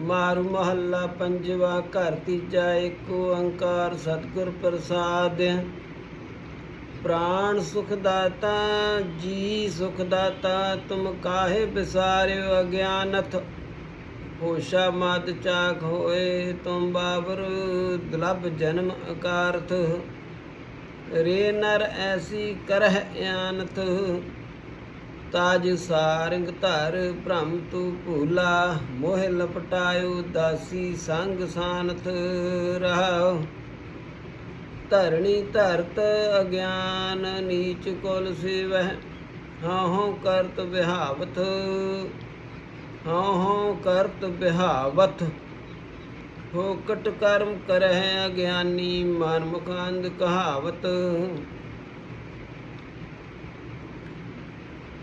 ਮਾਰੂ ਮਹੱਲਾ ਪੰਜਵਾ, ਘਰ ਤੀਜਾ ਏਕ ਓੰਕਾਰ ਸਤਿਗੁਰ ਪ੍ਰਸਾਦ। ਪ੍ਰਾਣ ਸੁਖ ਦਾਤਾ, ਜੀ ਸੁਖ ਦਾਤਾ, ਤੁਮ ਕਾਹੇ ਬਿਸਾਰਿਓ ਅਗਿਆਨਥ। ਹੋਸ਼ਾ ਮਦ ਚਾਕ ਹੋਏ ਤੁਮ ਬਾਬਰ, ਦੁਲਭ ਜਨਮ ਅਕਾਰਥ। ਰੇ ਨਰ ਐਸੀ ਕਰਹਿ ਆਨਤ ਤਾਜ ਸਾਰੰਗ ਧਰ ਭ੍ਰਮ ਤੂ ਭੂਲਾ, ਮੋਹ ਲਪਟਾਇਓ ਦਾਸੀ ਸੰਗ ਸਾਨਥ ਰਹਾਉ ਧਰਣੀ ਧਰਤ ਅਗਿਆਨ, ਨੀਚ ਕੁਲ ਸਿਵਹਿ ਹਾਂ ਕਰਤ ਵਿਹਾਵਤ ਹਾਂ ਕਰਤ ਵਿਹਾਵਤ ਫੋਕਟ ਕਰਮ ਕਰਹਿ ਅਗਿਆਨੀ, ਮਨ ਮੁਖੰਦ ਕਹਾਵਤ।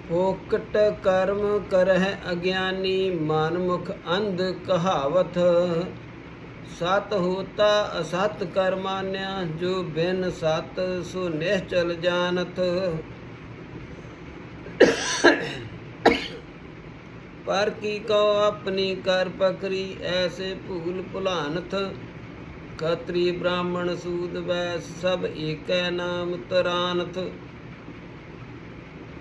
ਫੋਕਟ ਕਰਮ ਕਰਹਿ ਅਗਿਆਨੀ ਮਨ ਮੁਖ ਅੰਧ ਕਹਾਵਤ। ਸਤ ਹੋਤਾ ਅਸਤ ਕਰਮਾਨਿਆ, ਜੋ ਬਿਨ ਸਤ ਸੋ ਨਿਹਚਲ ਜਾਣਤ। ਪਰ ਕੀ ਕਉ ਆਪਣੀ ਕਰ ਪਕਰੀ, ਐਸੇ ਭੂਲ ਭੁਲਾਨਥ। ਖਤਰੀ ਬ੍ਰਾਹਮਣ ਸੂਦ ਵੈਸ ਸਭ ਏਕੈ ਨਾਮ ਤਰਾਨਥ।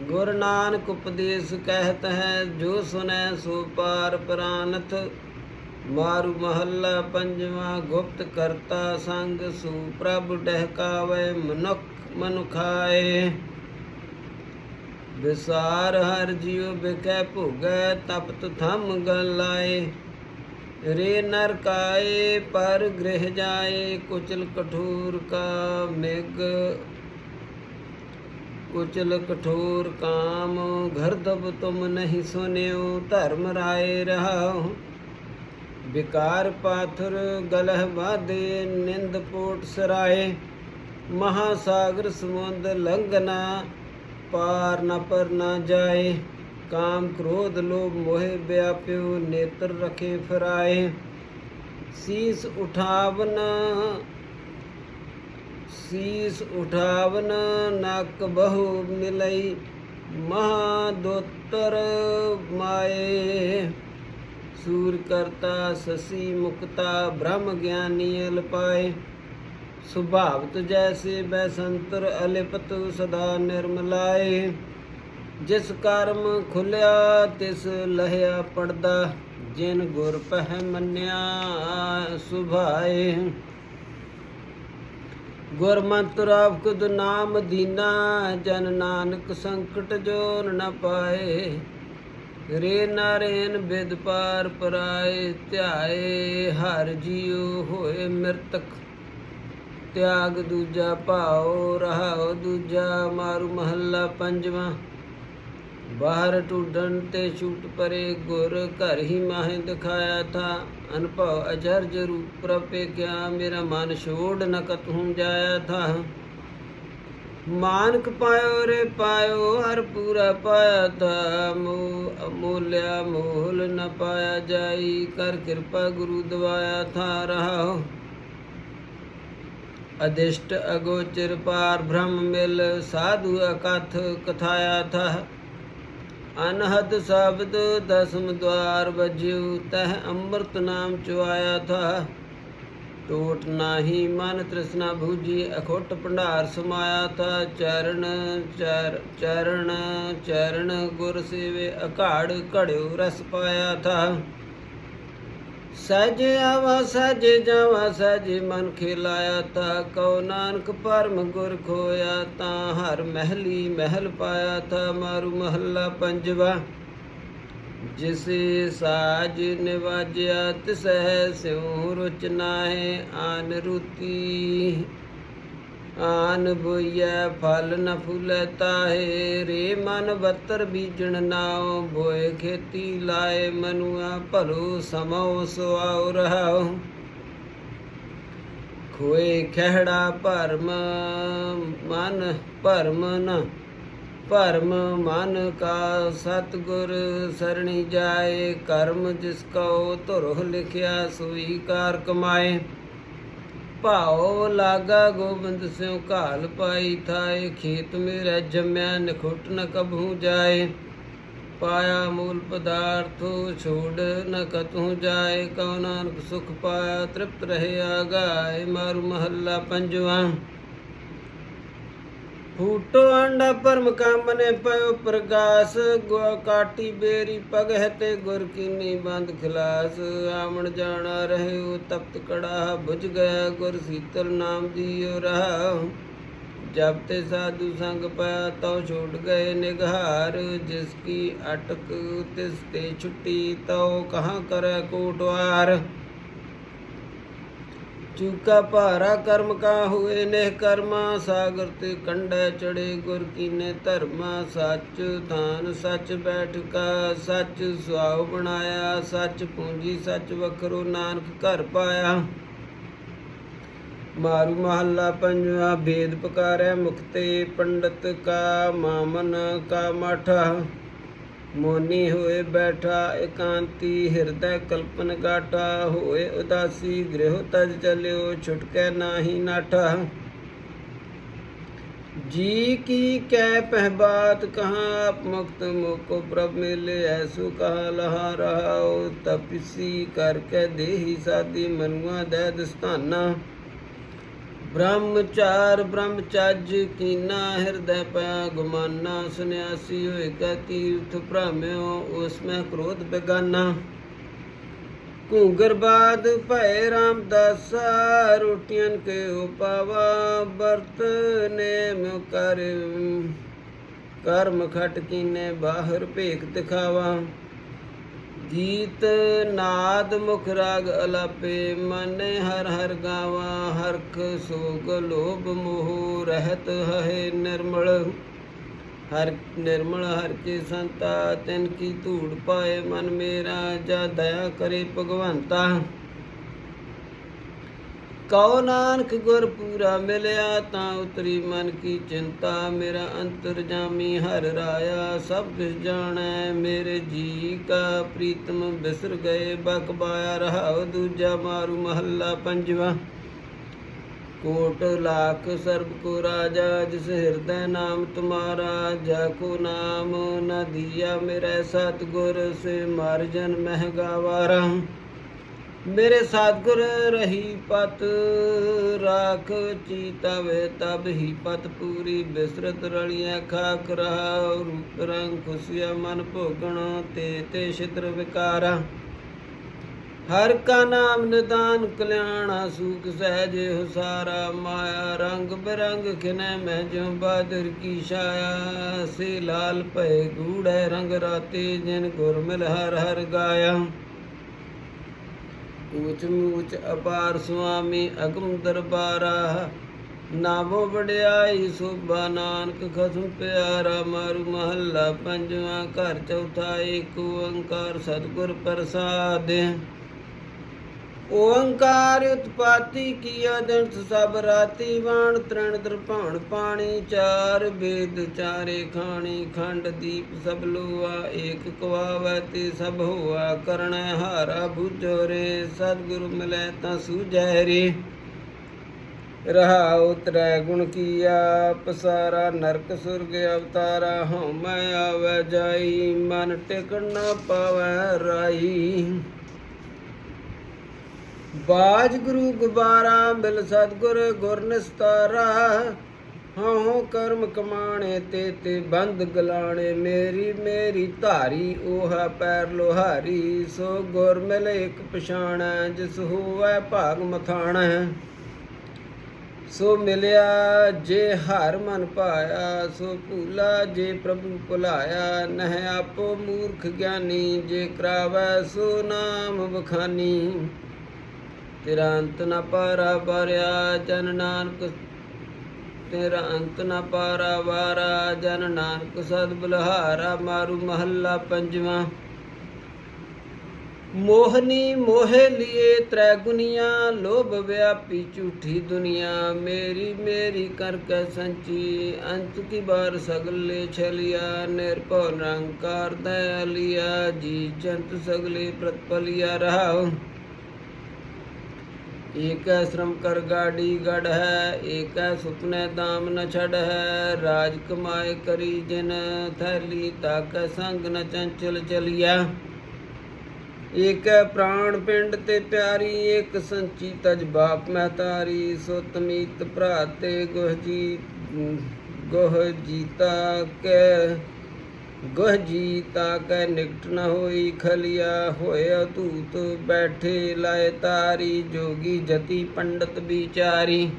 ਗੁਰ ਨਾਨਕ ਉਪਦੇਸ਼ ਕਹਿਤ ਹੈ, ਜੋ ਸੁਨੈ ਸੋ ਪਾਰ ਪ੍ਰਾਨਥ। ਮਾਰੂ ਮਹੱਲਾ ਪੰਜਵਾ, ਗੁਪਤ ਕਰਤਾ ਸੰਗ ਸੂ ਪ੍ਰਭ ਡਹਿਕਾਵੇ, ਮਨੁਖ ਮਨੁਖਾਏ ਵਿਸਾਰ ਹਰ ਜਿਉ ਬਿਕੈ ਭੁਗੈ, ਤਪਤ ਥਮ ਗਲ ਲਾਏ। ਰੇ ਨਰ ਕਾਏ, ਪਰ ਗ੍ਰਹਿ ਜਾਏ, ਕੁਚਲ ਕਠੂਰ ਕਾ ਮਿਗ ਕੁਚਲ ਕਠੋਰ ਕਾਮ ਘਰਦਬ ਤੁਮ ਨਹੀਂ ਸੁਨਿਓ, ਧਰਮ ਰਾਏ ਰਹਾਉ। ਵਿਕਾਰ ਪਾਥੁਰ ਗਲਹ ਬਾਦੇ ਨਿੰਦ ਪੋਟ ਸਰਾਏ। ਮਹਾ ਸਾਗਰ ਸਮੁੰਦ ਲੰਘਨਾ ਪਾਰ ਨ ਪਰ ਨ ਜਾਏ। ਕਾਮ ਕ੍ਰੋਧ ਲੋਭ ਮੋਹਿ ਵਿਆਪਿਓ, ਨੇਤਰ ਰਖੇ ਫਰਾਏ। ਸੀਸ ਉਠਾਵਨ ਸੀਸ ਉਠਾਵਨ ਨਕ ਬਹੁ ਮਿਲਈ ਮਹਾ ਦੋਤਰ ਮਾਏ। ਸੂਰ ਕਰਤਾ ਸਸੀ ਮੁਕਤਾ, ਬ੍ਰਹਮ ਗਿਆਨੀ ਅਲਪਾਏ ਸੁਭਾਵਤ ਜੈਸੇ ਬੈਸੰਤਰ ਅਲਿਪਤ ਸਦਾ ਨਿਰਮਲਾਏ ਜਿਸ ਕਰਮ ਖੁੱਲਿਆ, ਤਿਸ ਲਹਿਆ ਪੜਦਾ। ਜਿਨ ਗੁਰ ਪਹਿ ਮੰਨਿਆ, ਸੁਭਾਏ। ਗੁਰਮੰਤ ਮੰਤਰ ਕੁਦ ਨਾਮ ਦੀਨਾ, ਜਨ ਨਾਨਕ ਸੰਕਟ ਜੋਨ ਨ ਪਾਏ। ਰੇ ਨਾਰੇਨ ਬਿਦ ਪਾਰ ਪਰਾਏ, ਧਿਆਏ ਹਰ ਜੀਉ ਹੋਏ ਮਿਰਤਕ। ਤਿਆਗ ਦੂਜਾ ਭਾਉ, ਰਹਾਉ ਦੂਜਾ ਮਾਰੂ ਮਹੱਲਾ ਪੰਜਵਾਂ। ਬਾਹਰ ਟੁੱਡਣ ਤੇ ਛੂਟ ਪਰੇ ਗੁਰ ਘਰ ਹੀ ਮਾਹੇ ਦਿਖਾਇਆ ਥਾ। ਅਨਭਵ ਅਜਰਜ ਰੂਪ ਪ੍ਰਪੇ ਕਿਆ ਮੇਰਾ ਮਨ ਛੋੜ ਨ ਕਤਹੂੰ ਜਾਇਆ ਥਾ। ਮਾਨਕ ਪਾਇਓ ਰੇ ਪਾਇਓ, ਹਰ ਪੂਰਾ ਪਾਇਆ ਤਾ ਮੋ ਅਮੋਲਿਆ ਮੋਲ ਨ ਪਾਇਆ ਜਾਈ, ਕਰ ਕਿਰਪਾ ਗੁਰੂ ਦਵਾਇਆ ਥਾ ਰਹਾਓ ਅਦਿਸ਼ਟ ਅਗੋਚਰ ਪਾਰ ਬ੍ਰਹਮ ਮਿਲ, ਸਾਧੂ ਅਕਥ ਕਥਾਇਆ ਥਾ। ਅਨਹਦ ਸ਼ਬਦ ਦਸਮ ਦਵਾਰ ਵਜਿਉ ਤਹ ਅੰਮ੍ਰਿਤ ਨਾਮ ਚੁਆਇਆ ਥਾ। ਟੋਟ ਨਾਹੀ ਮਨ ਤ੍ਰਿਸ਼ਨਾ ਭੂਜੀ, ਅਖੋਟ ਭੰਡਾਰ ਸਮਾਇਆ ਥਾ। ਚਰਨ, ਚਰ, ਚਰਨ ਚਰਨ ਗੁਰ ਸੇਵੇ, ਅਘਾੜ ਘੜਿਓ ਰਸ ਪਾਇਆ ਥਾ। ਸਜ ਆਵਾ, ਸਜ ਜਾਵਾ, ਸਜ ਮਨ ਖਿਲਾਇਆ ਤਾ, ਕਉ ਨਾਨਕ ਪਰਮ ਗੁਰ ਖੋਇਆ ਤਾਂ, ਹਰ ਮਹਿਲੀ ਮਹਿਲ ਪਾਇਆ ਤਾ, ਮਾਰੂ ਮਹੱਲਾ ਪੰਜਵਾ। ਜਿਸੇ ਸਾਜ ਨਿਵਾਜਿਆ ਤਿਸਹਿ, ਸਿਉ ਰੁਚ ਨਾਹੇ, ਆਨ ਰੁਤੀ ਆਨ ਬੋਈਐ, ਫਲ ਨ ਫੁਲੈ ਤਾਹੇ। ਰੇ ਮਨ ਬੱਤਰ ਬੀਜਣ ਨਾਉ, ਬੋਏ ਖੇਤੀ ਲਾਏ, ਮਨੁਆ ਭਲੋ ਸਮਉ, ਸੁਆਉ ਰਹਾਉ। ਖੋਏ ਖਹਿੜਾ ਭਰਮ, ਮਨ ਭਰਮ ਨ। ਭਰਮ ਮਨ ਕਾ ਸਤਗੁਰ ਸਰਣੀ ਜਾਏ, ਕਰਮ ਜਿਸ ਕਉ ਧੁਰੁ ਲਿਖਿਆ, ਸੋਈ ਕਾਰ ਕਮਾਏ। ਭਾਉ ਲਾਗਾ ਗੋਬਿੰਦ ਸਿਉ ਘਾਲ ਪਾਈ ਥਾਏ, ਖੇਤ ਮੇਰਾ ਜੰਮਿਆ ਨਖੁੱਟ ਨ ਕਬਹੂ ਜਾਏ। ਪਾਇਆ ਮੂਲ ਪਦਾਰਥ ਛੋੜ ਨ ਕਤੂ ਜਾਏ, ਕਉ ਨਾਨਕ ਸੁਖ ਪਾਇਆ ਤ੍ਰਿਪਤ ਰਹੇ ਆਗਾਏ, ਮਾਰੂ ਮਹੱਲਾ ਪੰਜਵਾਂ। ਫੂਟੋ ਅੰਡਾ ਪਰਮ ਕਾਮਨੇ ਪਇਓ ਪ੍ਰਗਾਸ ਗੁਆ ਕਾਟੀ ਬੇਰੀ ਪਗਹਿ ਤੇ ਗੁਰ ਕੀਨੀ ਬੰਦ ਖਲਾਸ। ਆਮਣ ਜਾਣਾ ਰਹਿਓ ਤਪਤ ਕੜਾ, ਬੁਝ ਗਿਆ ਗੁਰ ਸੀਤਲ ਨਾਮ ਜੀਉ ਰਹਾ ਜਬ ਤੇ ਸਾਧੂ ਸੰਗ ਪਾਇਆ ਤਉ ਛੋਟ ਗਏ ਨਿਗਹਾਰ ਜਿਸ ਕੀ ਅਟਕ ਤਿਸ ਤੇ ਛੁੱਟੀ ਤਉ ਕਹਾਂ ਕਰੈ ਕੋਟਵਾਰ। ਚੂਕਾ ਭਾਰਾ ਕਰਮ ਕਾ ਹੋਏ ਨਿਹ ਕਰਮਾ, ਸਾਗਰ ਤੇ ਕੰਡੈ ਚੜੇ ਗੁਰ ਕੀਨੇ ਧਰਮਾ, ਸੱਚ ਧਾਨ ਸੱਚ ਬੈਠਕਾ ਸੱਚ ਸੁਆਉ ਬਣਾਇਆ, ਸੱਚ ਪੂੰਜੀ, ਸੱਚ ਵਖਰੋ ਨਾਨਕ ਘਰ ਪਾਇਆ। ਮਾਰੂ ਮਹੱਲਾ ਪੰਜਵਾ, ਭੇਦ ਪਕਾਰੈ ਮੁਕਤੇ ਪੰਡਤ ਕਾ ਮਾਮਨ ਕਾ ਮਾਠਾ। ਮੋਨੀ ਹੋਏ ਬੈਠਾ, ਇਕਾਂਤੀ ਹਿਰਦੈ ਕਲਪਨ ਗਾਠਾ, ਹੋਏ ਉਦਾਸੀ ਗ੍ਰਹਿ ਤਜ ਚਲਿਓ, ਛੁਟਕੈ ਨਾਹੀ ਨਾਠਾ। ਜੀ ਕੀ ਕਹਿ ਪਹਿ ਬਾਤ ਕਹਾਂ, ਆਪ ਮੁਕਤ ਮੋਕੋ ਪ੍ਰਭ ਮਿਲੇ, ਐਸੋ ਕਹਾ ਲਹਾ ਰਹਾਉ ਤਪਸੀ ਕਰਕੇ ਦੇਹੀ ਸਾਦੀ, ਮਨੁਆ ਦੈ ਦਸਤਾਨਾ। ਬ੍ਰਹਮਚਾਰ ਬ੍ਰਹਮਚਜ ਕੀਨਾ ਹਿਰਦੈ ਪਿਆ ਗੁਮਾਨਾ, ਸੁਨਿਆਸੀ ਹੋਏ ਕਾ ਤੀਰਥ ਭ੍ਰਮਿਓ, ਉਸ ਮੈਂ ਕ੍ਰੋਧ ਬੇਗਾਨਾ। ਘੂਗਰ ਬਾਦ ਭੈ ਰਾਮਦਾਸਾ, ਰੋਟੀਆਂ ਕੇ ਉਪਾਵਾ ਬਰਤ ਨੇਮ ਕਰ, ਕਰਮ ਖਟ ਕੀਨੇ ਬਾਹਰ ਭੇਖ ਦਿਖਾਵਾ। ਗੀਤ ਨਾਦ ਮੁਖ ਰਾਗ ਅਲਾਪੇ, ਮਨ ਹਰ ਹਰ ਗਾਵਾ ਹਰਖ ਸੋਗ ਲੋਭ ਮੋਹ ਰਹਿਤ ਹੈ ਨਿਰਮਲ। ਹਰ ਨਿਰਮਲ ਹਰ ਕੇ ਸੰਤਾ, ਤਿਨ ਕੀ ਧੂੜ ਪਾਏ ਮਨ ਮੇਰਾ ਜਾ ਦਇਆ ਕਰੇ ਭਗਵੰਤਾ। ਕਉ ਨਾਨਕ ਗੁਰ ਪੂਰਾ ਮਿਲਿਆ, ਤਾਂ ਉਤਰੀ ਮਨ ਕੀ ਚਿੰਤਾ। ਮੇਰਾ ਅੰਤਰ ਜਾਮੀ ਹਰ ਰਾਇਆ, ਸਭ ਕਿਛ ਜਾਣੈ। ਮੇਰੇ ਜੀ ਕਾ ਪ੍ਰੀਤਮ ਬਿਸਰ ਗਏ, ਬਕ ਬਾਇਆ ਰਹਾਉ ਦੂਜਾ ਮਾਰੂ ਮਹੱਲਾ ਪੰਜਵਾ। ਕੋਟ ਲਾਖ ਸਰਬ ਕੋ ਰਾਜਾ, ਜਿਸ ਹਿਰਦੈ ਨਾਮ ਤੁਮਾਰਾ, ਜਾ ਕੋ ਨਾਮ ਨਾ ਦੀਆ, ਮੇਰੇ ਸਤਿਗੁਰ, ਸੇ ਮਰ ਜਨ ਮਹਿ ਗਾਵਾਰਾ। ਮੇਰੇ ਸਤਿਗੁਰ ਰਹੀ ਪਤ, ਰਾਖ ਚੀਤਵੇ ਤਬ ਹੀ ਪਤ ਪੂਰੀ ਬਿਸਰਤ ਰਲੀਆਂ ਖਾਕ ਰਹਾ ਰੂਪ ਰੰਗ ਖੁਸ਼ੀਆ ਮਨ ਭੋਗਣ ਤੇ ਤੇ ਛਿਦਰ ਵਿਕਾਰਾ। ਹਰ ਕਾ ਨਾਮ ਨਿਦਾਨ ਕਲਿਆਣਾ ਸੂਖ ਸਹਿਜੇ ਹੁਸਾਰਾ ਮਾਇਆ, ਰੰਗ ਬਿਰੰਗ ਖਿਨੈ ਮਹਿ ਜਿਉ ਬਾਦਰ ਕੀ ਛਾਇਆ। ਸੇ ਲਾਲ ਭੈ ਗੂੜੈ ਰੰਗ ਰਾਤੇ ਜਿਨ ਗੁਰ ਮਿਲ ਹਰ ਹਰ ਗਾਇਆ। ਊਚ ਮੂਚ ਅਪਾਰ ਸੁਆਮੀ ਅਗਮ ਦਰਬਾਰਾ। ਨਾਮੋ ਵਡਿਆਈ ਸੋਭਾ ਨਾਨਕ ਖਸਮ ਪਿਆਰਾ, ਮਾਰੂ ਮਹੱਲਾ, ਪੰਜਵਾਂ ਘਰ, ਚੌਥਾ ਏਕ ਓੰਕਾਰ, ਸਤਿਗੁਰ ਪ੍ਰਸਾਦ। ਓੰਕਾਰ ਉਤਪਾਤੀ ਕੀਆ ਦਿਨ ਸਭ ਰਾਤੀ ਬਾਣ ਤ੍ਰਣ ਦਰਪਾਣ ਪਾਣੀ ਚਾਰ ਬੇਦ ਚਾਰੇ ਖਾਣੀ ਖੰਡ ਦੀਪ ਸਭ ਲੋਆ ਏਕ ਕਵਾਵੈ ਤੇ ਸਭ ਹੋਆ ਕਰਣੈ ਹਾਰਾ ਬੁਝੋ ਰੇ ਸਤਿਗੁਰੂ ਮਿਲੈ ਤਾਂ ਸੂਝੈ ਰੇ ਰਹਾਉ ਤ੍ਰੈ ਗੁਣ ਕੀਆ, ਪਸਾਰਾ ਨਰਕ ਸੁਰਗ ਅਵਤਾਰਾ ਹਉ ਮੈਂ ਆਵੈ ਜਾਈ, ਮਨ ਟਿਕਣ ਨਾ ਪਾਵੈ ਰਾਈ ਬਾਜ ਗੁਰੂ ਗੁਬਾਰਾ ਮਿਲ ਸਤਗੁਰ ਗੁਰ ਨਿਸਤਾਰਾ। ਹਉ ਕਰਮ ਕਮਾਣੇ ਤੇ ਤੇ ਬੰਦ ਗਲਾਣੇ, ਮੇਰੀ ਮੇਰੀ ਧਾਰੀ ਓਹਾ ਪੈਰ ਲੋਹਾਰੀ। ਸੋ ਗੁਰ ਮਿਲ ਇੱਕ ਪਛਾਣੈ, ਜਿਸ ਹੋਵੈ ਭਾਗ ਮਥਾਣਾ। ਸੋ ਮਿਲਿਆ ਜੇ ਹਰ ਮਨ ਪਾਇਆ ਸੋ ਭੂਲਾ ਜੇ ਪ੍ਰਭੂ ਭੁਲਾਇਆ। ਨਹਿ ਆਪੋ ਮੂਰਖ ਗਿਆਨੀ, ਜੇ ਕਰਾਵੈ ਸੋ ਨਾਮ ਬਖਾਨੀ ਤੇਰਾ ਅੰਤ ਨ ਪਾਰਾ ਬਾਰਿਆ ਜਨ ਨਾਨਕ, ਤੇਰਾ ਅੰਤ ਨਾ ਪਾਰਾ ਵਾਰਾ ਜਨ ਨਾਨਕ, ਸਦ ਬਲਹਾਰਾ ਮਾਰੂ ਮਹੱਲਾ ਪੰਜਵਾਂ। ਮੋਹਨੀ ਮੋਹੇ ਲਿਏ ਤ੍ਰੈ ਗੁਨੀਆਂ, ਲੋਭ ਵਿਆਪੀ ਝੂਠੀ ਦੁਨੀਆ। ਮੇਰੀ ਮੇਰੀ ਕਰ ਕੈ ਸੰਚੀ, ਅੰਤ ਕੀ ਬਾਰ ਸਗਲੇ ਛਲਿਆ। ਨਿਰਭਉ ਨਿਰੰਕਾਰ ਦਇਆਲਿਆ, ਜੀ ਜੰਤ ਸਗਲੇ ਪ੍ਰਤਪਲਿਆ ਰਹਾਉ। ਏਕੈ ਸ਼ਰਮ ਕਰ ਗਾੜੀ ਗੜ ਹੈ, ਏਕੈ ਸੁਪਨੇ ਦਾਮ ਨ ਛੜ ਹੈ, ਰਾਜ ਕਮਾਏ ਕਰੀ ਜਿਨ ਥੈਲੀ, ਤਾਕੈ ਸੰਗ ਨ ਚੰਚਲ ਚਲਿਆ ਏਕੈ ਪ੍ਰਾਣ ਪਿੰਡ ਤੇ ਪਿਆਰੀ, ਏਕ ਸੰਚੀ ਤਜ ਬਾਪ ਮਹਤਾਰੀ ਸੋ ਭਰਾ ਤੇ ਗੁਹ ਜੀ, ਗੁਹ ਜੀਤਾ ਕੈ। ਗੁਹ ਜੀਤਾ ਕੈ ਨਿਕਟ ਨ ਹੋਈ ਖਲਿਆ, ਹੋਇਆ ਅਤੂਤ ਬੈਠੇ ਲਾਇ ਤਾਰੀ, ਜੋਗੀ ਜਤੀ ਪੰਡਤ ਵਿਚਾਰੀ।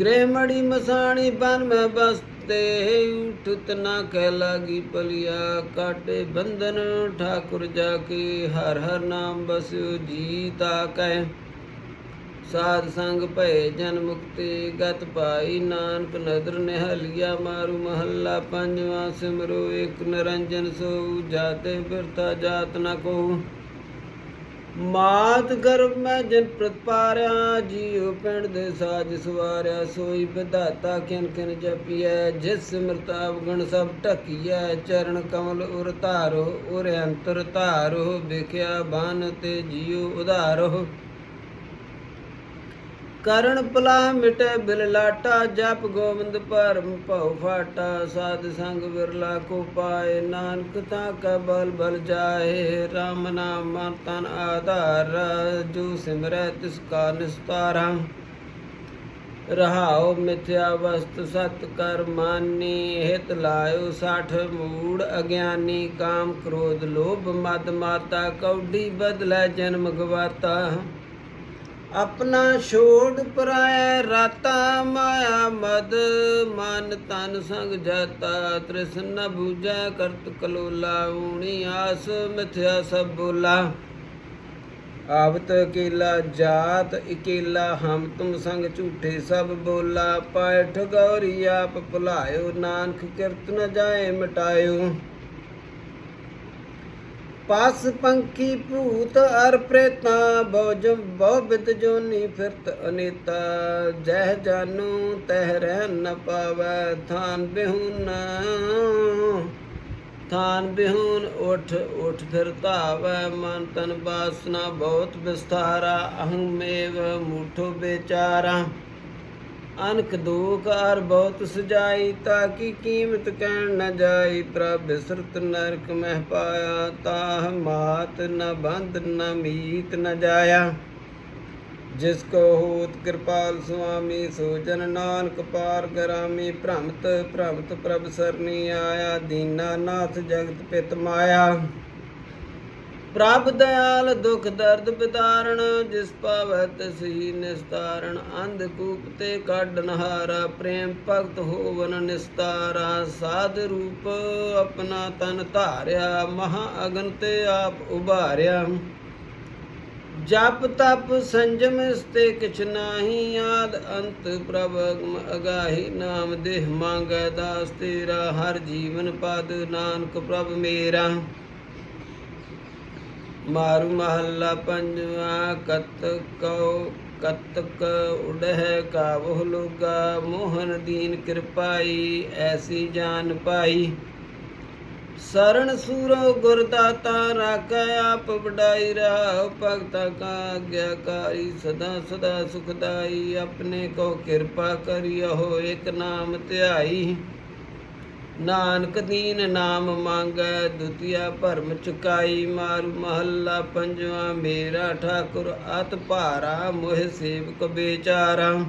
ਗ੍ਰਹਿ ਮੜੀ ਮਸਾਣੀ ਬਨ ਮੈਂ ਬਸਤੇ, ਉਠਤ ਨਾ ਕਹਿ ਲਾਗੀ ਪਲਿਆ। ਕਾਟੇ ਬੰਧਨ ਠਾਕੁਰ ਜਾ ਕੇ, ਹਰ ਹਰ ਨਾਮ ਬਸਿਓ ਜੀਤਾ ਕੈ। ਸਾਧ ਸੰਗ ਭਏ ਜਨ ਮੁਕਤੀ, ਗਤ ਪਾਈ ਨਾਨਕ ਨਦਰ ਨਿਹਲਿਆ ਮਾਰੂ ਮਹੱਲਾ, ਪੰਜਵਾਂ ਸਿਮਰੋ, ਇਕ ਨਿਰੰਜਨ ਸੋ ਜਾਤੇ ਬਿਰਤਾ ਜਾਤ ਨ ਕੋ ਮਾਤ ਗਰਭ ਮੈਂ ਜਨ ਪ੍ਰਤਪਾਰਿਆ ਜੀਉ ਪਿੰਡ ਦੇ ਸਾਜ ਸਵਾਰਿਆ, ਸੋਈ ਵਿਧਾਤਾ ਕਿਨ ਕਿਨ ਜਪੀਐ, ਜਿਸ ਸਿਮਰਤਾਵ ਗੁਣ ਸਭ ਢਕੀਐ, ਚਰਨ ਕਮਲ ਉਰ ਧਾਰੋ, ਉਰ ਅੰਤਰ ਧਾਰੋ, ਵਿਖਿਆ ਬਨ ਤੇ ਜੀਉ ਉਧਾਰੋ। ਕਰਨ ਪਲਾ ਮਿਟੇ ਬਿਲ ਲਾਟਾ, ਜਪ ਗੋਬਿੰਦ ਭਰਮ ਭਉ ਫਾਟਾ, ਸਾਧ ਸੰਗ ਵਿਰਲਾ ਕੋ ਪਾਏ, ਨਾਨਕ ਤਾਂ ਕੈ ਬਲ ਬਲ ਜਾਏ RAM ਨਾਮ ਮਨ ਤਨ ਆਧਾਰ, ਜੋ ਸਿਮਰੈ ਤਿਸ ਕਾ ਨਿਸਤਾਰਾ। ਰਹਾਉ ਮਿਥਿਆ ਵਸਤ, ਸਤ ਕਰ ਮਾਨੀ, ਹਿਤ ਲਾਇਓ ਸਾਠ ਮੂੜ, ਅਗਿਆਨੀ ਕਾਮ ਕ੍ਰੋਧ ਲੋਭ, ਮਦ ਮਾਤਾ, ਕੌਡੀ ਬਦਲੇ ਜਨਮ ਗਵਾਤਾ। ਆਪਣਾ ਛੋੜ ਪਰਾਇ ਰਾਤਾ ਮਾਇਆ ਮਦ, ਮਨ ਤਨ ਸੰਗ ਜਾਤਾ, ਤ੍ਰਿਸ਼ਨ ਬੂਝੈ ਕਰਤ ਕਲੋਲਾ, ਊਣੀ ਆਸ ਮਿਥਿਆ ਸਭ ਬੋਲਾ। ਆਵਤ ਅਕੇਲਾ ਜਾਤ, ਇਕੇਲਾ ਹਮ, ਤੁਮ ਸੰਗ ਝੂਠੇ ਸਭ ਬੋਲਾ। ਪਾਇ ਠਗੌਰੀ ਆਪ ਭੁਲਾਇਓ, ਨਾਨਕ ਕਿਰਤ ਨ ਜਾਏ ਮਿਟਾਇਓ। ਪਾਸ ਪੰਖੀ ਭੂਤ ਅਰ ਪ੍ਰੇਤਾ ਬਹੁ ਜਮ ਬਹੁ ਬਿਦ ਜੋਨੀ ਫਿਰਤ ਅਨੇਤਾ। ਜਹ ਜਾਨੂ ਤਹਿ ਰਹਿ ਨ ਪਾਵੈ, ਥਾਨ ਬਿਹੂਨ ਥਾਨ ਬਿਹੂਨ ਉਠ ਉਠ ਫਿਰ ਧਾਵੈ। ਮਨ ਤਨ ਬਾਸਨਾ ਬਹੁਤ ਵਿਸਥਾਰਾ ਅਹਮੇਵ ਮੂਠੋ ਬੇਚਾਰਾ। ਅਨਕ ਦੋਖ ਅਰ ਬਹੁਤ ਸਜਾਈ ਤਾਂ ਕੀ ਕੀਮਤ ਕਹਿਣ ਨਾ ਜਾਈ, ਪ੍ਰਭ ਬਿਸਰਤ ਨਰਕ ਮਹਿ ਪਾਇਆ, ਤਾਹ ਮਾਤ ਨ ਬੰਧ ਨ ਮੀਤ ਨ ਜਾਇਆ। ਜਿਸ ਕੋ ਹੋਤ ਕਿਰਪਾਲ ਸੁਆਮੀ ਸੋ ਜਨ ਨਾਨਕ ਪਾਰ ਗਰਾਮੀ, ਭ੍ਰਮਤ ਭ੍ਰਮਤ ਪ੍ਰਭ ਸਰਨੀ ਆਇਆ, ਦੀਨਾ ਨਾਥ ਜਗਤ ਪਿਤ ਮਾਇਆ। ਪ੍ਰਭ ਦਇਆਲ ਦੁਖ ਦਰਦ ਬਿਦਾਰਣ ਜਿਸ ਪਾਵੈ ਤਿਸਹੀ ਨਿਸਤਾਰਣ, ਅੰਧ ਕੂਪ ਤੇ ਕੱਢਨ ਹਾਰਾ ਪ੍ਰੇਮ ਭਗਤ ਹੋਵਨ ਨਿਸਤਾਰਾ, ਸਾਧ ਰੂਪ ਆਪਣਾ ਤਨ ਧਾਰਿਆ, ਮਹਾ ਅਗਨ ਤੇ ਆਪ ਉਭਾਰਿਆ। ਜਪ ਤਪ ਸੰਜਮ ਇਸਤੇ ਕਿਛ ਨਾਹੀ, ਆਦ ਅੰਤ ਪ੍ਰਭ ਅਗਮ ਅਗਾਹੀ, ਨਾਮ ਦੇਹ ਮੰਗੈ ਦਾਸ ਤੇਰਾ, ਹਰ ਜੀਵਨ ਪਦ ਨਾਨਕ ਪ੍ਰਭ ਮੇਰਾ। ਮਾਰੂ ਮਹੱਲਾ ਪੰਜਵਾ, ਕਤਕ ਕਉ, ਕਤਕ ਉਡਹਿ ਕਾਵਹੁ ਲੋਗਾ, ਮੋਹਨ ਦੀਨ ਕਿਰਪਾਈ, ਐਸੀ ਜਾਨ ਪਾਈ। ਸਰਣ ਸੂਰੋ ਗੁਰ ਦਾਤਾ ਰਾਖੈ ਆਪ ਵਡਾਈ ਰਹਾਉ ਭਗਤਾ ਕਾ ਆਗਿਆਕਾਰੀ ਸਦਾ ਸਦਾ ਸੁਖਦਾਈ ਆਪਣੇ ਕੋ ਕਿਰਪਾ ਕਰਿਓ ਇਕ ਨਾਮ ਧਿਆਈ। ਨਾਨਕ ਦੀਨ ਨਾਮ ਮੰਗੈ, ਦੁਤੀਆ ਭਰਮ ਚੁਕਾਈ ਮਾਰੂ ਮਹੱਲਾ ਪੰਜਵਾ, ਮੇਰਾ ਠਾਕੁਰ ਅਤ ਭਾਰਾ, ਮੋਹ ਸੇਵਕ ਬੇਚਾਰਾ।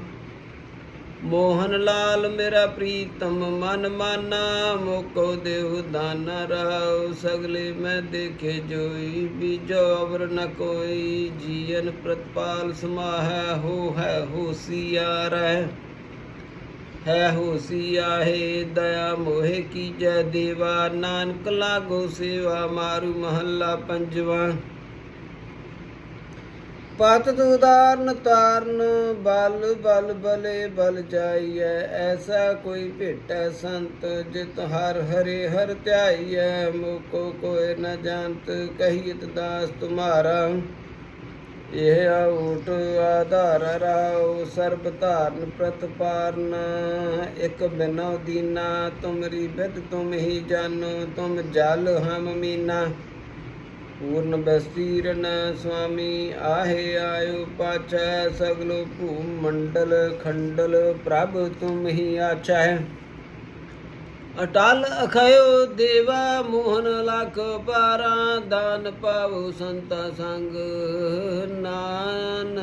ਮੋਹਨ ਲਾਲ ਮੇਰਾ ਪ੍ਰੀਤਮ ਮਨ ਮਾਨਾ, ਮੋਕੋ ਦੇਹੁ ਦਾਨਾ ਰਹਾਉ, ਸਗਲੇ ਮੈਂ ਦੇਖੇ ਜੋਈ, ਬੀਜੋ ਅਵਰ ਨ ਕੋਈ ਜੀਵਨ ਪ੍ਰਤਪਾਲ ਸਮਾਹੈ, ਹੋ ਹੈ ਹੋਸੀਆਰ ਹੈ ਹੈ ਦਇਆ ਮੋਹਿ ਕੀਜੈ ਦੇਵਾ, ਨਾਨਕ ਲਾਗੋ ਸੇਵਾ, ਮਾਰੂ ਮਹੱਲਾ ਪੰਜਵਾ। ਪਤ ਉਦਾਰਨ ਤਾਰਨ, ਬਲ ਬਲ, ਬਲੇ, ਬਲ ਜਾਈਐ ਐਸਾ ਕੋਈ ਭੇਟੈ ਸੰਤ, ਜਿਤ ਹਰ ਹਰੇ ਹਰ ਧਿਆਈਐ, ਮੋਕੋ ਕੋਇ ਨ ਜਾਣਤ, ਕਹੀਤ ਦਾਸ ਤੁਮਾਰਾ। ਇਹ ਊਟ ਆਧਾਰ ਰਾਉ ਸਰਬ ਧਾਰਨ ਪ੍ਰਤਪਾਰਨ। ਇਕ ਬਿਨੋ ਦੀਨਾ ਤੁਮਰੀ ਬਿਦ ਤੁਮ ਹੀ ਜਾਨੋ, ਤੁਮ ਜਲ ਹਮ ਮੀਨਾ। ਪੂਰਨ ਬਸੀਰਨ ਸੁਆਮੀ, ਆਹੇ ਆਇਓ ਪਾਛੈ, ਸਗਲੋ ਭੂ ਮੰਡਲ ਖੰਡਲ ਪ੍ਰਭ ਤੁਮ ਹੀ ਆਛੈ। ਅਟਲ ਅਖਇਓ ਦੇਵਾ ਮੋਹਨ ਲਖ ਪਾਰਾਂ ਦਾਨ ਪਾਵੋ ਸੰਤਾ ਸੰਗ। ਨਾਨ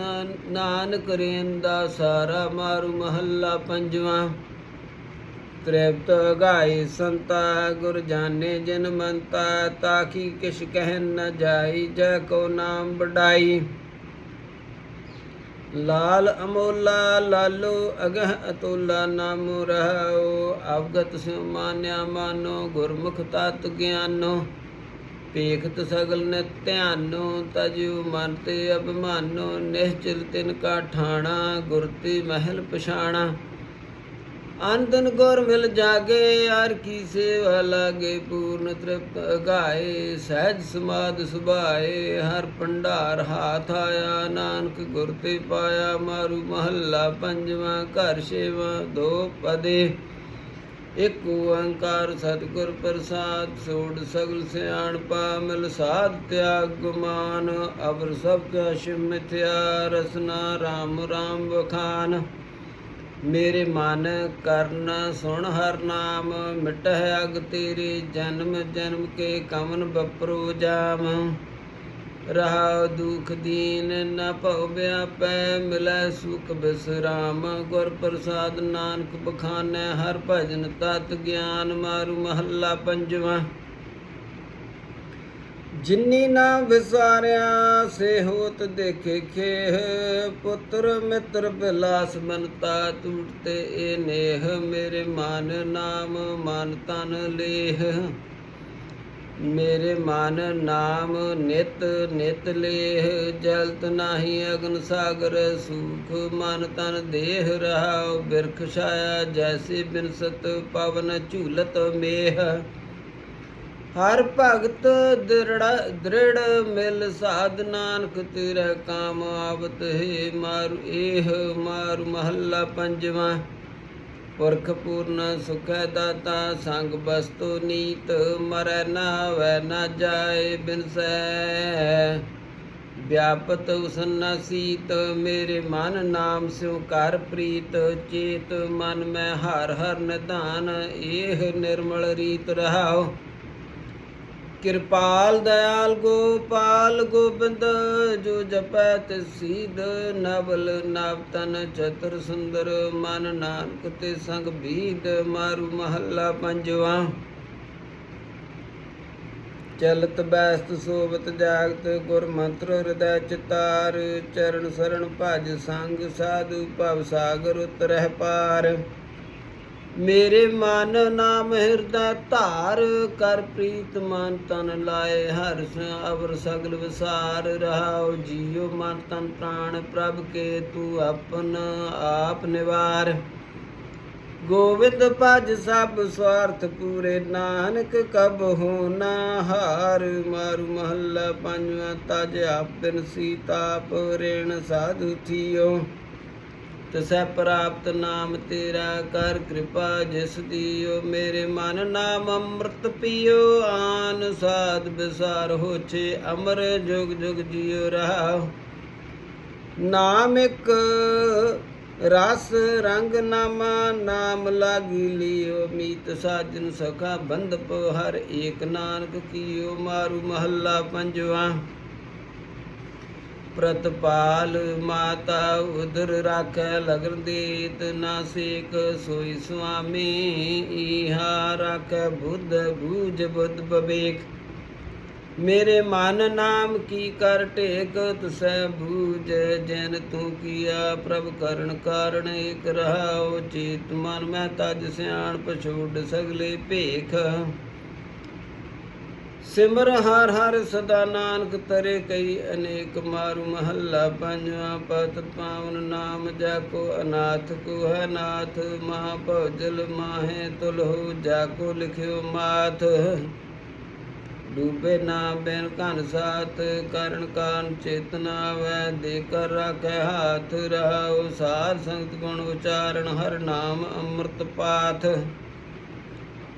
ਨਾਨਕ ਰੇਂਦਾ ਸਾਰਾ ਮਾਰੂ ਮਹੱਲਾ ਪੰਜਵਾਂ। ਤ੍ਰਿਪਤ ਗਾਈ ਸੰਤਾ, ਗੁਰ ਜਾਣੇ ਜਨ ਮੰਤਾ ਤਾਕੀ ਕਿਛ ਕਹਿ ਨ ਜਾਈ, ਜੈ ਕੋ ਨਾਮ ਬੜਾਈ ਲਾਲ ਅਮੋਲਾ ਲਾਲੋ ਅਗਹ ਅਤੋਲਾ ਨਾਮ ਰਹਾਓ ਅਵਗਤ ਸਿ ਮਾਨਿਆ ਮਾਨੋ, ਗੁਰਮੁਖ ਤਤ ਗਿਆਨੋ। ਪੇਖਤ ਸਗਲ ਨੇ ਧਿਆਨੋ, ਤਜਿਉ ਮਨ ਤੇ ਅਭਿਮਾਨੋ ਨਿਹਚਲ ਤਿਨ ਕਾ ਠਾਣਾ, ਗੁਰ ਤੇ ਮਹਿਲ ਪਛਾਣਾ। ਅੰਦਨ ਗੁਰ ਮਿਲ ਜਾਗੇ, ਹਰ ਕੀ ਸੇਵਾ ਲਾਗੇ, ਪੂਰਨ ਤ੍ਰਿਪਤ ਗਾਏ ਸਹਿਜ ਸਮਾਦ ਸੁਭਾਏ, ਹਰ ਭੰਡਾਰ ਹਾਥ ਆਇਆ, ਨਾਨਕ ਗੁਰ ਤੇ ਪਾਇਆ, ਮਾਰੂ ਮਹੱਲਾ ਪੰਜਵਾਂ, ਘਰ ਛੇਵਾਂ, ਦੋ ਪਦੇ। ਇਕ ਓੰਕਾਰ ਸਤਿਗੁਰ ਪ੍ਰਸਾਦ ਸੋੜ ਸਗਲ ਸਿਆਣਪਾ ਮਿਲ ਸਾਧ ਤਿਆਗ ਗੁਮਾਨ, ਅਬਰ ਸਭ ਕਾ ਮਿਥਿਆ, ਰਸਨਾ RAM RAM ਵਖਾਨ। ਮੇਰੇ ਮਨ ਕਰਨ ਸੁਣ ਹਰ ਨਾਮ, ਮਿਟਹਿ ਅਗ ਤੇਰੇ ਜਨਮ ਜਨਮ ਕੇ ਕਮਨ ਬਪਰੋ ਜਾਮ। ਰਹਾ ਦੁਖ ਦੀਨ ਨ ਭਉ ਵਿਆਪੈ, ਮਿਲੈ ਸੁਖ ਬਿਸਰਾਮ। ਗੁਰ ਪ੍ਰਸਾਦ ਨਾਨਕ ਬਖਾਨੈ, ਹਰ ਭਜਨ ਤਤ ਗਿਆਨ ਮਾਰੂ ਮਹੱਲਾ ਪੰਜਵਾਂ। ਜਿਨੀ ਨਾ ਵਿਸਾਰਿਆ ਸੇ ਹੋਤ ਦੇਖੇ ਖੇਹ। ਪੁੱਤਰ ਮਿੱਤਰ ਬਿਲਾਸ ਮਨਤਾ ਟੂਟਤੇ ਏ ਨੇਹ। ਮੇਰੇ ਮਨ ਨਾਮ, ਮਨ ਤਨ ਲੇਹ। ਮੇਰੇ ਮਨ ਨਾਮ, ਨਿਤ ਨਿਤ ਲੇਹ। ਜਲਤ ਨਾਹੀ ਅਗਨ ਸਾਗਰ, ਸੂਖ ਮਨ ਤਨ ਦੇਹ। ਰਹਾਉ ਬਿਰਖ ਛਾਇਆ, ਜੈਸੇ ਬਿਨਸਤ ਪਵਨ ਝੂਲਤ ਮੇਹ। ਹਰ ਭਗਤ ਦ੍ਰਿੜਾ, ਦ੍ਰਿੜ ਮਿਲ ਸਾਧ ਨਾਨਕ, ਤੇਰਾ ਕਾਮ ਆਵਤ ਹੈ ਮਾਰੂ ਇਹ ਮਾਰੂ ਮਹੱਲਾ ਪੰਜਵਾਂ। ਪੁਰਖ ਪੂਰਨ ਸੁਖੈ ਦਾਤਾ, ਸੰਗ ਬਸਤੋ ਨੀਤ, ਮਰੈ ਨਾ ਵੈ ਨਾ ਜਾਏ ਬਿਨਸੈ ਵਿਆਪਤ ਉਸਨ ਸੀਤ, ਮੇਰੇ ਮਨ ਨਾਮ ਸਿਉ ਕਰ ਪ੍ਰੀਤ, ਚੇਤ ਮਨ ਮੈਂ ਹਰ ਹਰ ਨਿਧਾਨ ਇਹ ਨਿਰਮਲ ਰੀਤ ਰਹਾਓ ਕਿਰਪਾਲ ਦਇਆਲ ਗੋਪਾਲ ਗੋਬਿੰਦ, ਜੋ ਜਪੈ ਤੇ ਸੀਧ, ਨਵਲ ਤਨ ਚਤਰ ਸੁੰਦਰ, ਮਨ ਨਾਨਕ ਤੇ ਸੰਗ ਬੀਦ, ਮਾਰੂ ਮਹੱਲਾ ਪੰਜਵਾ। ਚਲਤ ਬੈਸਤ ਸੋਵਤ ਜਾਗਤ ਗੁਰ ਮੰਤਰ ਹਿਰਦੈ ਚਿਤਾਰ, ਚਰਨ ਸਰਣ ਭਜ ਸੰਗ ਸਾਧੂ ਭਵ ਸਾਗਰ ਉਤਰਹਿ ਪਾਰ। ਮੇਰੇ ਮਨ ਨਾਮ ਹਿਰਦਾ ਧਾਰ ਕਰ ਪ੍ਰੀਤ ਮਨ ਤਨ ਲਾਏ ਹਰਸ ਅਵਰ ਸਗਲ ਵਿਸਾਰ ਰਹਾਉ ਜੀਉ ਮਨ ਤਨ ਪ੍ਰਾਣ ਪ੍ਰਭ ਕੇ ਤੂੰ ਆਪਨ ਆਪ ਨਿਵਾਰ। ਗੋਵਿੰਦ ਭਜ ਸਭ ਸਵਾਰਥ ਪੂਰੇ ਨਾਨਕ ਕਬ ਹੋ ਨਾ ਹਾਰ ਮਾਰੂ ਮਹੱਲਾ ਪੰਜਵਾਂ ਤਜ ਆਪਨ ਸੀਤਾਪ ਰੇਣ ਸਾਧੂ ਥੀਓ। ਸਹਿ ਪ੍ਰਾਪਤ ਨਾਮ ਤੇਰਾ ਕਰ ਕਿਰਪਾ ਜਿਸ ਦੀਓ। ਮੇਰੇ ਮਨ ਨਾਮ ਅੰਮ੍ਰਿਤ ਪੀਓ, ਆਨ ਸਾਧ ਬਿਸਾਰ ਹੋਛੇ, ਅਮਰ ਜੁਗ ਜੁਗ ਜੀਉ ਰਹਾ ਨਾਮ ਇੱਕ ਰਸ, ਰੰਗ ਨਾਮਾ, ਨਾਮ ਲਾਗੀ ਲਿਓ। ਮੀਤ ਸਾਜਨ ਸਖਾ ਬੰਧਪ, ਹਰ ਏਕ ਨਾਨਕ ਕੀਓ। ਮਾਰੂ ਮਹੱਲਾ ਪੰਜਵਾ। ਪ੍ਰਤਪਾਲ ਮਾਤਾ ਉਦਰ ਰਾਖੈ ਲਗਨ ਦੇਤ ਨਾ ਸੇਕ ਸੋਈ ਸੁਆਮੀ ਇਹਾ ਰਾਖੈ ਬੁੱਧ ਬੂਝ ਬੁੱਧ ਬਵੇਕ ਮੇਰੇ ਮਨ ਨਾਮ ਕੀ ਕਰ ਟੇਕ, ਤੁਸੈ ਬੂਝ ਜਨ ਤੂੰ ਕੀਆ, ਪ੍ਰਭ ਕਰਨ ਕਾਰਣ ਇਕ ਰਹਾਉ, ਚੇਤ ਮਨ ਮੈਂ ਤਜ ਸਿਆਣ ਪਛੋੜ ਸਗਲੇ ਭੇਖ। ਸਿਮਰ ਹਰ ਹਰ ਸਦਾ ਨਾਨਕ ਤਰੇ ਕਈ ਅਨੇਕ ਮਾਰੂ ਮਹੱਲਾ ਪੰਜਵਾ ਪਤ ਪਾਵਨ ਨਾਮ ਜਾਕੋ ਅਨਾਥ ਕੋ ਹੈ ਨਾਥ ਮਹਾ ਭਜਲ ਮਾਹੇ ਤੁਲਹੁ ਜਾ ਲਿਖਿਓ ਮਾਥ। ਡੂਬੇ ਨਾ ਬੈਨ ਘਨ ਸਾਥ, ਕਰਨ ਕਾਨ ਚੇਤਨਾ ਵੈ ਦੇ ਕਰ ਰਾਖੈ ਹਾਥ, ਰਹਾਉ ਸਾਰ ਸੰਗਤ ਗੁਣ ਉਚਾਰਨ, ਹਰ ਨਾਮ ਅੰਮ੍ਰਿਤ ਪਾਥ।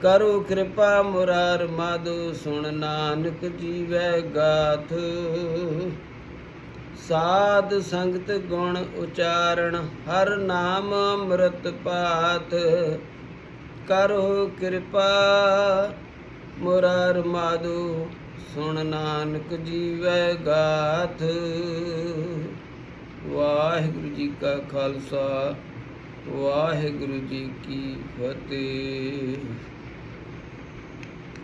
ਕਰੋ ਕਿਰਪਾ ਮੁਰਾਰ ਮਾਧੋ ਸੁਣ ਨਾਨਕ ਜੀਵੈ ਗਾਥ। ਸਾਧ ਸੰਗਤ ਗੁਣ ਉਚਾਰਣ, ਹਰ ਨਾਮ ਅੰਮ੍ਰਿਤ ਪਾਤ। ਕਰੋ ਕਿਰਪਾ ਮੁਰਾਰ ਮਾਧੋ ਸੁਣ ਨਾਨਕ ਜੀਵੈ ਗਾਥ। ਵਾਹਿਗੁਰੂ ਜੀ ਕਾ ਖਾਲਸਾ, ਵਾਹਿਗੁਰੂ ਜੀ ਕੀ ਫਤਿਹ।